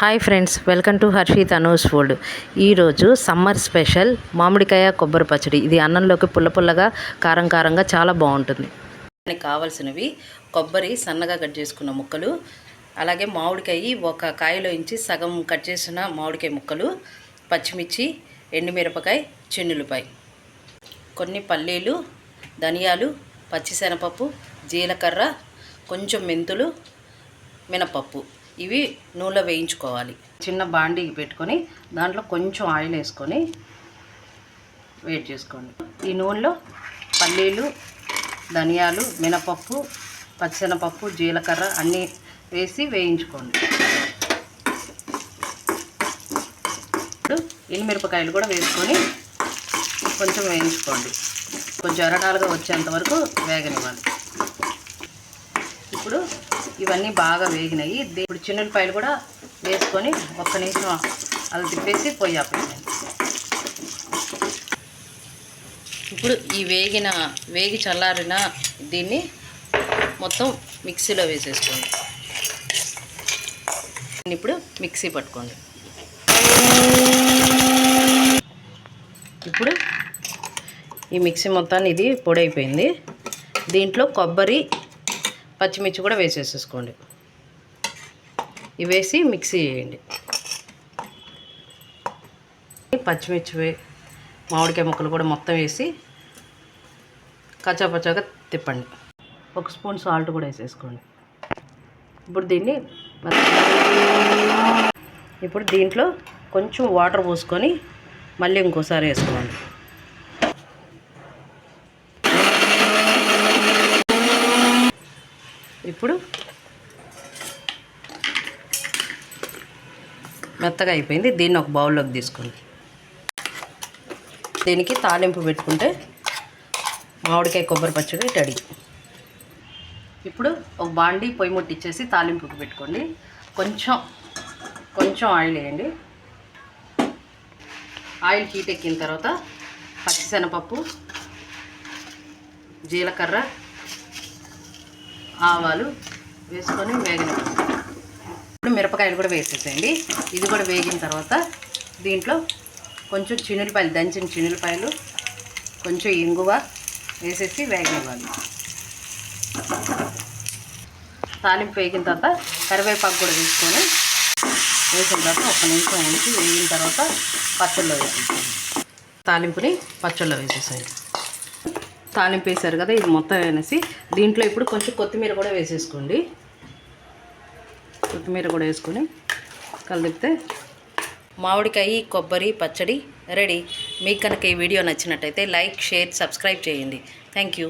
Hi friends welcome to Harshith Anu's food. ఈరోజు summer special మామిడికాయ కొబ్బరి పచ్చడి. ఇది అన్నంలోకి పుల్ల పుల్లగా కారం కారంగా చాలా బాగుంటుంది. దానికి కావాల్సినవి కొబ్బరి సన్నగా కట్ చేసుకున్న ముక్కలు అలాగే మామిడికాయ ఒక కాయలో ఇంచి సగం కట్ చేసిన మామిడికాయ ముక్కలు పచ్చిమిర్చి ఎండుమిరపకాయ చెన్నులపాయ. కొన్ని పల్లీలు ధనియాలు పచ్చిశనపప్పు జీలకర్ర కొంచెం మెంతులు మినపప్పు. ఇవి నూనెలో వేయించుకోవాలి. చిన్న బాండీ పెట్టుకొని దాంట్లో కొంచెం ఆయిల్ వేసుకొని వేడి చేసుకోండి. ఈ నూనెలో పల్లీలు ధనియాలు మినపప్పు పచ్చనపప్పు జీలకర్ర అన్నీ వేసి వేయించుకోండి. ఇప్పుడు ఎండుమిరపకాయలు కూడా వేసుకొని కొంచెం వేయించుకోండి. కొంచెం ఎరడాలుగా వచ్చేంత వరకు వేగనివ్వాలి. ఇప్పుడు ఇవన్నీ బాగా వేగినాయి. ఇప్పుడు చిన్నులపాయలు కూడా వేసుకొని ఒక్క నిమిషం అలా తిప్పేసి పొయ్యి ఆపేసాను ఇప్పుడు ఈ వేగిన వేగి చల్లారిన దీన్ని మొత్తం మిక్సీలో వేసేసుకోండి. ఇప్పుడు మిక్సీ పట్టుకోండి. ఇప్పుడు ఈ మిక్సీ మొత్తాన్ని ఇది పొడి అయిపోయింది దీంట్లో కొబ్బరి పచ్చిమిర్చి కూడా వేసేసేసుకోండి. ఇవి వేసి మిక్సీ చేయండి. పచ్చిమిర్చి మామిడికాయ ముక్కలు కూడా మొత్తం వేసి కచ్చాపచ్చాగా తిప్పండి. ఒక స్పూన్ సాల్ట్ కూడా వేసేసుకోండి. ఇప్పుడు దీన్ని ఇప్పుడు దీంట్లో కొంచెం వాటర్ పోసుకొని మళ్ళీ ఇంకోసారి వేసుకోండి. ఇప్పుడు మెత్తగా అయిపోయింది. దీన్ని ఒక బౌల్లోకి తీసుకోండి. దీనికి తాలింపు పెట్టుకుంటే మామిడికాయ కొబ్బరి పచ్చడి రెడీ. ఇప్పుడు ఒక బాండి పొయ్యి ముట్టిచ్చేసి తాలింపుకి పెట్టుకోండి. కొంచెం కొంచెం ఆయిల్ వేయండి. ఆయిల్ హీట్ ఎక్కిన తర్వాత పచ్చిశనగపప్పు జీలకర్ర ఆవాలు వేసుకొని వేగిన ఇప్పుడు మిరపకాయలు కూడా వేసేసేయండి. ఇది కూడా వేగిన తర్వాత దీంట్లో కొంచెం చినులపాయలు దంచిన చినులపాయలు కొంచెం ఇంగువ వేసేసి వేగనివ్వాలి. తాలింపు వేగిన తర్వాత కరివేపాకు కూడా వేసుకొని వేసిన తర్వాత ఒక నిమిషం ఉంచి వేగిన తర్వాత పచ్చళ్ళలో వేసేసేయండి. తాలింపుని పచ్చళ్ళలో వేసేసేయండి. తాలింపు వేసారు కదా ఇది మొత్తం అనేసి. దీంట్లో ఇప్పుడు కొంచెం కొత్తిమీర కూడా వేసేసుకోండి. కొత్తిమీర కూడా వేసుకొని కలిపితే మామిడికాయ కొబ్బరి పచ్చడి రెడీ. మీకు కనుక ఈ వీడియో నచ్చినట్టయితే లైక్ షేర్ సబ్స్క్రైబ్ చేయండి. Thank you.